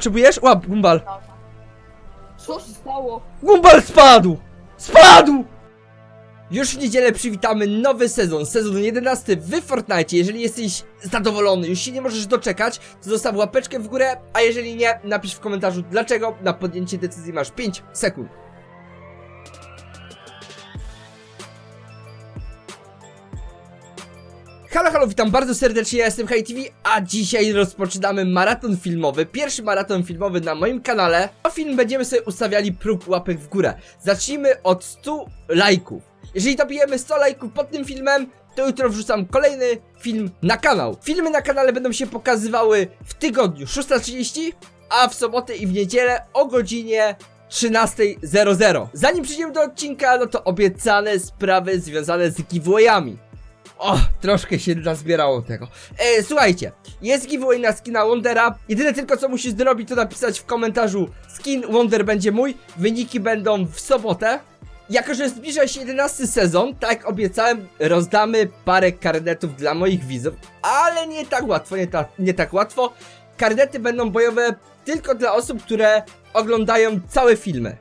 Potrzebujesz? Łap, Gumbal. Co się stało? Gumbal spadł! Spadł! Już w niedzielę przywitamy nowy sezon, sezon 11 w Fortnite. Jeżeli jesteś zadowolony, już się nie możesz doczekać, to zostaw łapeczkę w górę, a jeżeli nie, napisz w komentarzu dlaczego. Na podjęcie decyzji masz 5 sekund. Halo, halo, witam bardzo serdecznie, ja jestem HiTV, a dzisiaj rozpoczynamy maraton filmowy, pierwszy maraton filmowy na moim kanale. A film będziemy sobie ustawiali próg łapek w górę. Zacznijmy od 100 lajków. Jeżeli dobijemy 100 lajków pod tym filmem, to jutro wrzucam kolejny film na kanał. Filmy na kanale będą się pokazywały w tygodniu 6.30, a w sobotę i w niedzielę o godzinie 13.00. Zanim przejdziemy do odcinka, no to obiecane sprawy związane z giveawayami. O, troszkę się nazbierało tego. E, słuchajcie, jest giveaway na skina Wondera. Jedyne tylko co musisz zrobić, to napisać w komentarzu skin Wonder będzie mój. Wyniki będą w sobotę. Jako, że zbliża się 11 sezon, tak jak obiecałem, rozdamy parę karnetów dla moich widzów, ale nie tak łatwo, nie, ta, nie tak łatwo. Karnety będą bojowe tylko dla osób, które oglądają całe filmy.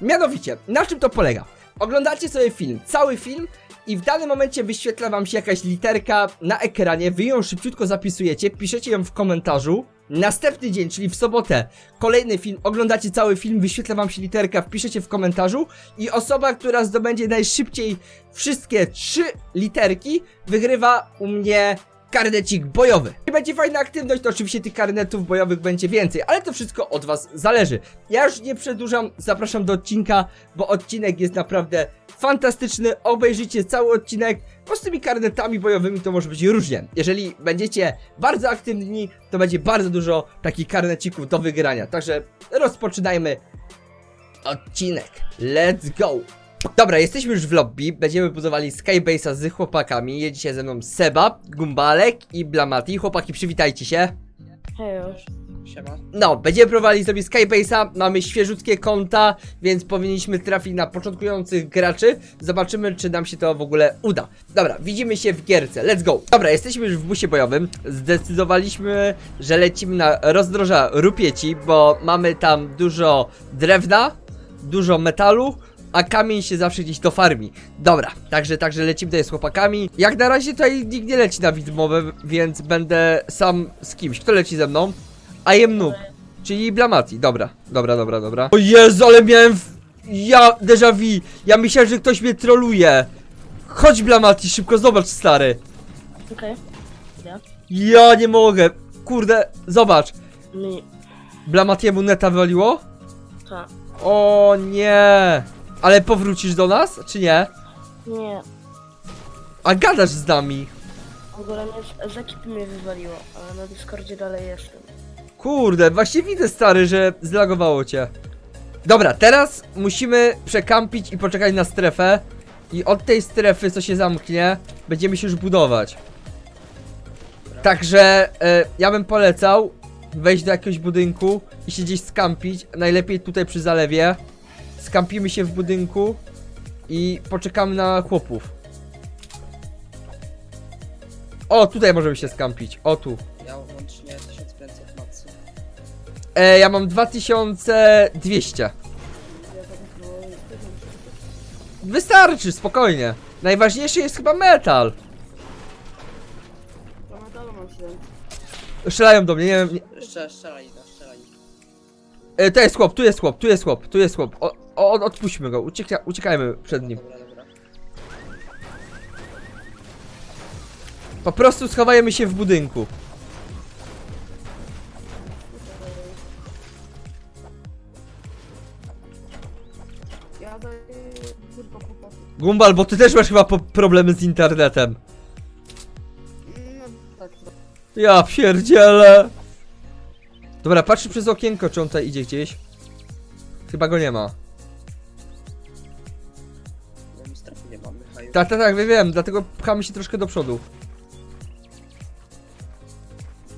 Mianowicie, na czym to polega? Oglądacie sobie film, cały film i w danym momencie wyświetla wam się jakaś literka na ekranie, wy ją szybciutko zapisujecie, piszecie ją w komentarzu. Następny dzień, czyli w sobotę, kolejny film, oglądacie cały film, wyświetla wam się literka, wpiszecie w komentarzu. I osoba, która zdobędzie najszybciej wszystkie trzy literki, wygrywa u mnie karnecik bojowy. I będzie fajna aktywność, to oczywiście tych karnetów bojowych będzie więcej, ale to wszystko od was zależy. Ja już nie przedłużam, zapraszam do odcinka, bo odcinek jest naprawdę fantastyczny, obejrzyjcie cały odcinek, bo z tymi karnetami bojowymi to może być różnie. Jeżeli będziecie bardzo aktywni, to będzie bardzo dużo takich karnecików do wygrania. Także rozpoczynajmy odcinek. Let's go! Dobra, jesteśmy już w lobby, będziemy budowali Skybase'a z chłopakami. Jedzie dzisiaj ze mną Seba, Gumbalek i Blamati. Chłopaki, przywitajcie się. Hej już. Siema. No, będziemy próbowali sobie Skybase'a, mamy świeżutkie konta, więc powinniśmy trafić na początkujących graczy. Zobaczymy, czy nam się to w ogóle uda. Dobra, widzimy się w gierce, let's go. Dobra, jesteśmy już w busie bojowym. Zdecydowaliśmy, że lecimy na rozdroża rupieci, bo mamy tam dużo drewna, dużo metalu, a kamień się zawsze gdzieś do farmi. Dobra, także, także lecimy tutaj z chłopakami. Jak na razie tutaj nikt nie leci na widmowę, więc będę sam z kimś. Kto leci ze mną? I am noob, czyli Blamati. Dobra, dobra, dobra, dobra. O Jezu, ale miałem w... Ja, déjà vu. Ja myślałem, że ktoś mnie troluje. Chodź Blamati, szybko zobacz, stary. Okej. Idę. Ja nie mogę. Kurde, zobacz. Mi. Blamatiemu neta waliło? Ta. O nie. Ale powrócisz do nas, czy nie? Nie. A gadasz z nami. W ogóle mnie z, z ekipy mnie wywaliło, ale na Discordzie dalej jestem. Kurde, właśnie widzę stary, że zlagowało cię. Dobra, teraz musimy przekampić i poczekać na strefę. I od tej strefy, co się zamknie, będziemy się już budować. Także e, ja bym polecał wejść do jakiegoś budynku i się gdzieś skampić. Najlepiej tutaj przy zalewie. Skampimy się w budynku i poczekamy na chłopów. O, tutaj możemy się skampić. O, tu. Ja łącznie 1500 mocy. E, ja mam 2200. Wystarczy, spokojnie. Najważniejszy jest chyba metal. To metalu mam się. Strzelają do mnie, nie wiem. Nie... Jeszcze, strzelaj, no, strzelaj. E, to jest chłop, tu jest chłop, tu jest chłop, tu jest chłop. O, o, odpuśćmy go, ucieka, uciekajmy przed nim. Po prostu schowajmy się w budynku. Ja daję. Gumbal, bo ty też masz chyba po problemy z internetem. No tak, tak. Ja pierdzielę. Dobra, patrzę przez okienko, czy on tutaj idzie gdzieś. Chyba go nie ma. Tak, tak, tak, wiem, dlatego pchamy się troszkę do przodu.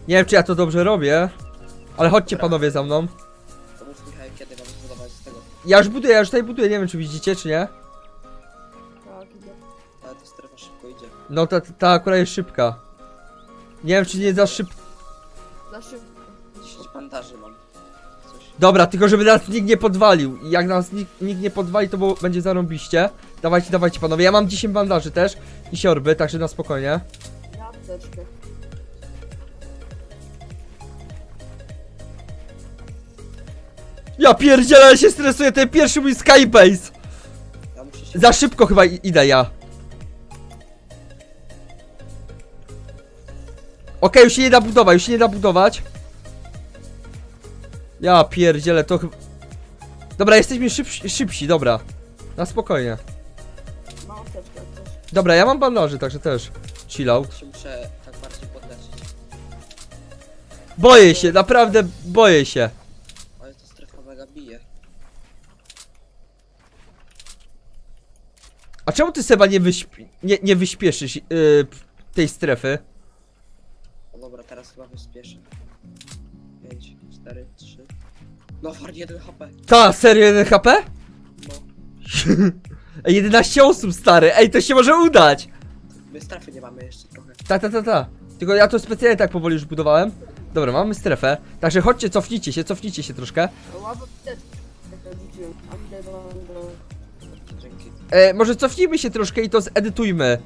Nie wiem, czy ja to dobrze robię, ale chodźcie panowie za mną. To mów Michał, kiedy mamy zbudować z tego. Ja już buduję, ja już tutaj buduję, nie wiem, czy widzicie, czy nie. Tak, idę. Ale to strefa szybko idzie. No, ta, ta akurat jest szybka. Nie wiem, czy nie za szybko. Za szybko. 10 bandaży mam. coś. Dobra, tylko żeby nas nikt nie podwalił. I Jak nas nikt, nikt nie podwali, to bo będzie zarąbiście. Dawajcie, dawajcie panowie. Ja mam 10 bandaży też i siorby, także na spokojnie. Ja apteczkę. Ja pierdzielę, ale się stresuję, ten pierwszy mój skybase. Ja muszę się... Za szybko chyba i- idę ja. Okej, już się nie da budować, już się nie da budować. Ja pierdzielę, to chyba... Dobra, jesteśmy szybsi, szybsi, dobra. Na spokojnie. Dobra, ja mam bandaży, także też. Chill out. się muszę tak bardziej podleczyć. Boję się, naprawdę boję się. Ale to strefa mega bije. A czemu ty Seba nie, wyśpi, nie, nie wyśpieszysz yy, tej strefy? No dobra, teraz chyba wyspieszę. 5, 4, 3. No, war 1 HP. Ta, serio 1 HP? No, Ej, 11 osób stary, ej to się może udać! my strefy nie mamy jeszcze trochę. Ta, ta, ta, ta. Tylko ja to specjalnie tak powoli już budowałem. Dobra, mamy strefę. Także chodźcie, cofnijcie się, cofnijcie się troszkę. Tak. Dzięki. E, może cofnijmy się troszkę i to zedytujmy. E,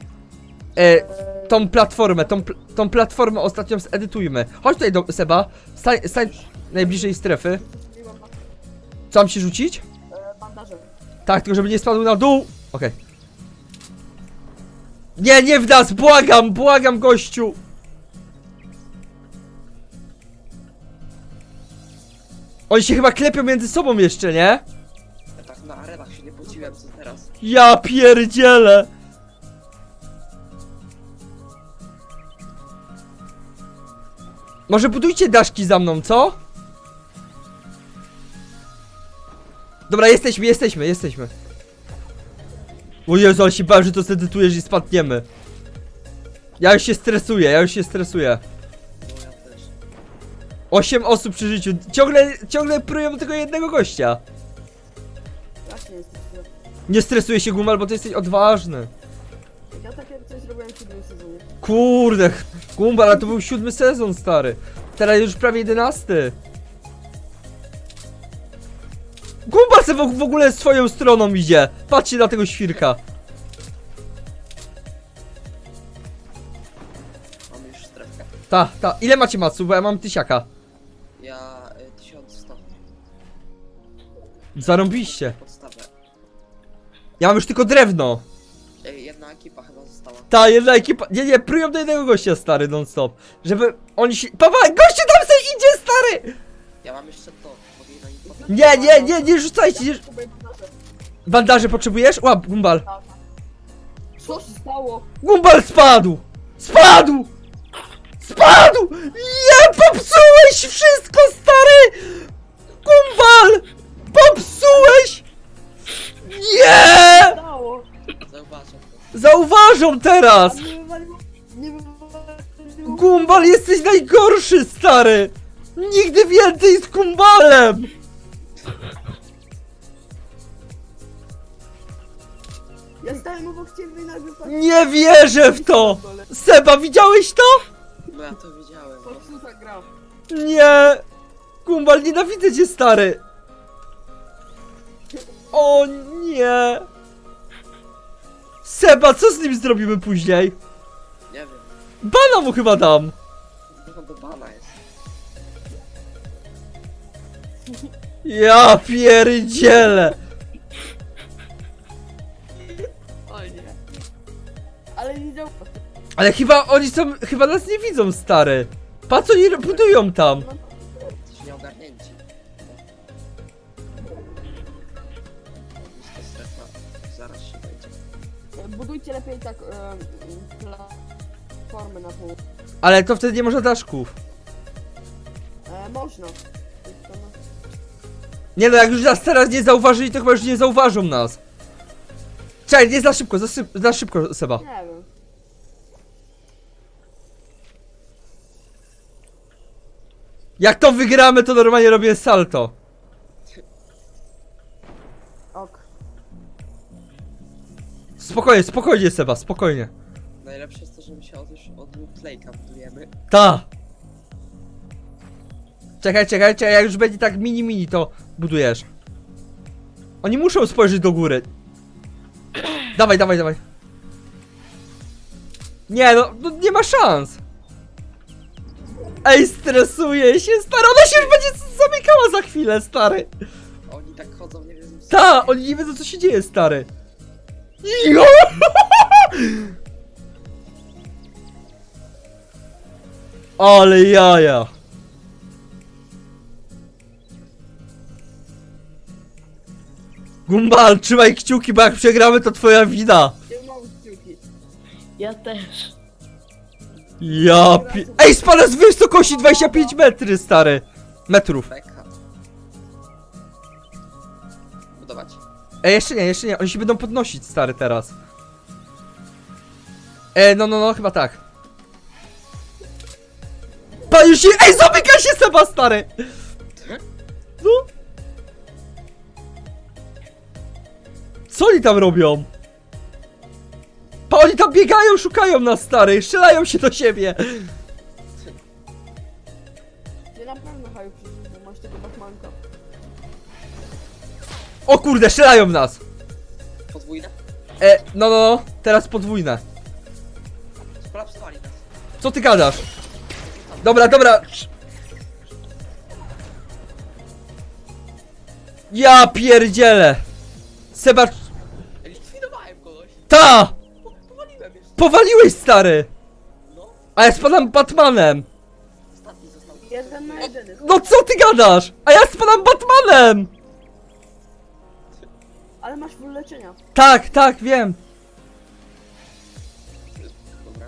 Eee, tą platformę, tą, pl tą platformę ostatnią zedytujmy. Chodź tutaj do Seba, stań, stań najbliżej strefy. Na Co mam się rzucić? e, bandaże. Tak, tylko żeby nie spadł na dół. Okej. Nie, nie w nas, błagam, błagam gościu. Oni się chyba klepią między sobą jeszcze, nie? Ja tak na arenach się nie pociłem, co teraz. Ja pierdzielę! Może budujcie daszki za mną, co? Dobra, jesteśmy, jesteśmy, jesteśmy. O Jezu, ale się bałem, że to zedytujesz i spadniemy. Ja już się stresuję, ja już się stresuję. Ja też. 8 osób przy życiu. Ciągle, ciągle prują tego jednego gościa. Właśnie jest to. Nie stresuję się, Gumal, bo ty jesteś odważny. Ja takie coś zrobiłem w siódmym sezonie. Kurde, Gumba, ale to był siódmy sezon, stary. Teraz już prawie jedenasty. Gumba se w, w ogóle swoją stroną idzie. Patrzcie na tego świrka. Mamy już strefkę. Ta, ta. Ile macie macu? Bo ja mam tysiaka. Ja y, 1100. Zarąbiście. Podstawę. Ja mam już tylko drewno. Ej, jedna ekipa chyba została. Ta, jedna ekipa. Nie, nie, prują do jednego gościa, stary, non stop. Żeby oni się... Papa, goście tam se idzie, stary! Ja mam jeszcze to. Nie, nie, nie, nie rzucajcie. Nie... Bandaże. Potrzebujesz? Łap, Gumbal. Co się stało? Gumbal spadł! Spadł! Spadł! Nie, popsułeś wszystko, stary! Gumbal! Popsułeś! Nie! Stało! Zauważam. Zauważą teraz! Nie wywaliło... Nie wywaliło... Gumbal, jesteś najgorszy, stary! Nigdy więcej z Gumbalem! Ja stałem obok ciebie i nagle. Nie wierzę w to! Seba, widziałeś to? No ja to wiedziałem. No. Popsuta gra. Nie! Gumbal, nienawidzę cię, stary! O nie! Seba, co z nim zrobimy później? Nie wiem. Bana mu chyba dam! No do bana jest. Ja pierdzielę! Ale chyba oni są, chyba nas nie widzą, stary. Pa co oni budują tam? Coś nieogarnięci. Jest to strefa. Zaraz się wejdzie. Budujcie lepiej tak... E, platformy na pół. Ale to wtedy nie można daszków. E, można. Tylko no- Nie no, jak już nas teraz nie zauważyli, to chyba już nie zauważą nas. Czekaj, nie za szybko, za, syp- za szybko, Seba. Nie wiem. Jak to wygramy, to normalnie robię salto. Ok. Spokojnie, spokojnie, Seba, spokojnie. Najlepsze jest to, że my się od, już od Playka budujemy. Ta! Czekaj, czekaj, czekaj, jak już będzie tak mini mini to budujesz. Oni muszą spojrzeć do góry. Dawaj, dawaj, dawaj. Nie no, no nie ma szans. Ej, stresuję się, stary, ona się już będzie zamykała za chwilę, stary. Oni tak chodzą, nie wiem. co- Ta, oni nie wiedzą co się dzieje, stary. Jo! Ale jaja. Gumbal, trzymaj kciuki, bo jak przegramy to twoja wina. Nie mam kciuki. Ja też. Ja pi... Ej, spada z wysokości 25 metry, stary. Metrów. Beka. Budować. Ej, jeszcze nie, jeszcze nie, oni się będą podnosić, stary, teraz. E, no, no, no, chyba tak. Pan już się... Ej, zamyka się Seba, stary! No. Co oni tam robią? Oni tam biegają, szukają nas, stary, strzelają się do siebie. Nie na pewno haju przecież, bo masz tego Batmanka. O kurde, strzelają w nas. Podwójne. E, no, no, no, teraz podwójne. Skolapsowali nas. Co ty gadasz? Dobra, dobra. Ja pierdzielę. Seba... Likwidowałem kogoś. Ta! Powaliłeś, stary! A ja spadam Batmanem! Ostatni został. Jeden na jeden jest. No co ty gadasz? A ja spadam Batmanem! Ale masz full leczenia. Tak, tak, wiem. Dobra.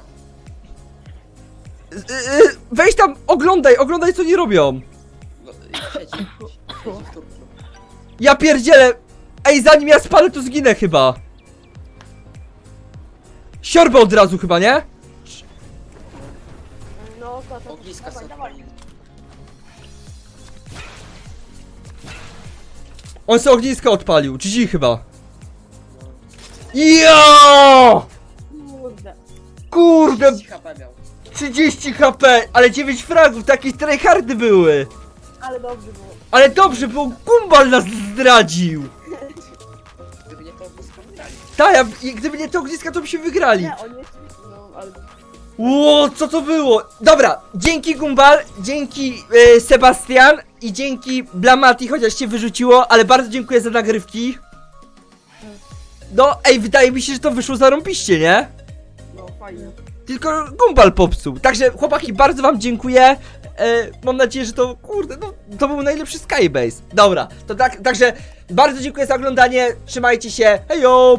Y, y, Weź tam, oglądaj, oglądaj co oni robią. No, i siedzi. Siedzi w turku. Ja pierdzielę. Ej, zanim ja spalę, to zginę chyba. Siorbę od razu chyba, nie? No to to. Ogniska Dawaj, sobie dawaj. odpalili. On sobie ognisko odpalił, GG chyba. Jo! Kurde. Kurde, 30 HP miał. 30 HP, ale 9 fragów, takie tryhardy były. Ale dobrze było. Ale dobrze, bo Gumball nas zdradził. Wygrali. Ta, ja, i gdyby nie te ogniska, to by się wygrali. Nie. No, ale. Ło, co to było? Dobra, dzięki Gumball, dzięki e, Sebastian i dzięki Blamati, chociaż cię wyrzuciło, ale bardzo dziękuję za nagrywki. No, ej, wydaje mi się, że to wyszło zarąbiście, nie? No, fajnie. Tylko Gumball popsuł. Także chłopaki, bardzo wam dziękuję. E, mam nadzieję, że to, kurde, no, to był najlepszy Skybase. Dobra, to tak, także bardzo dziękuję za oglądanie. Trzymajcie się. Hejo!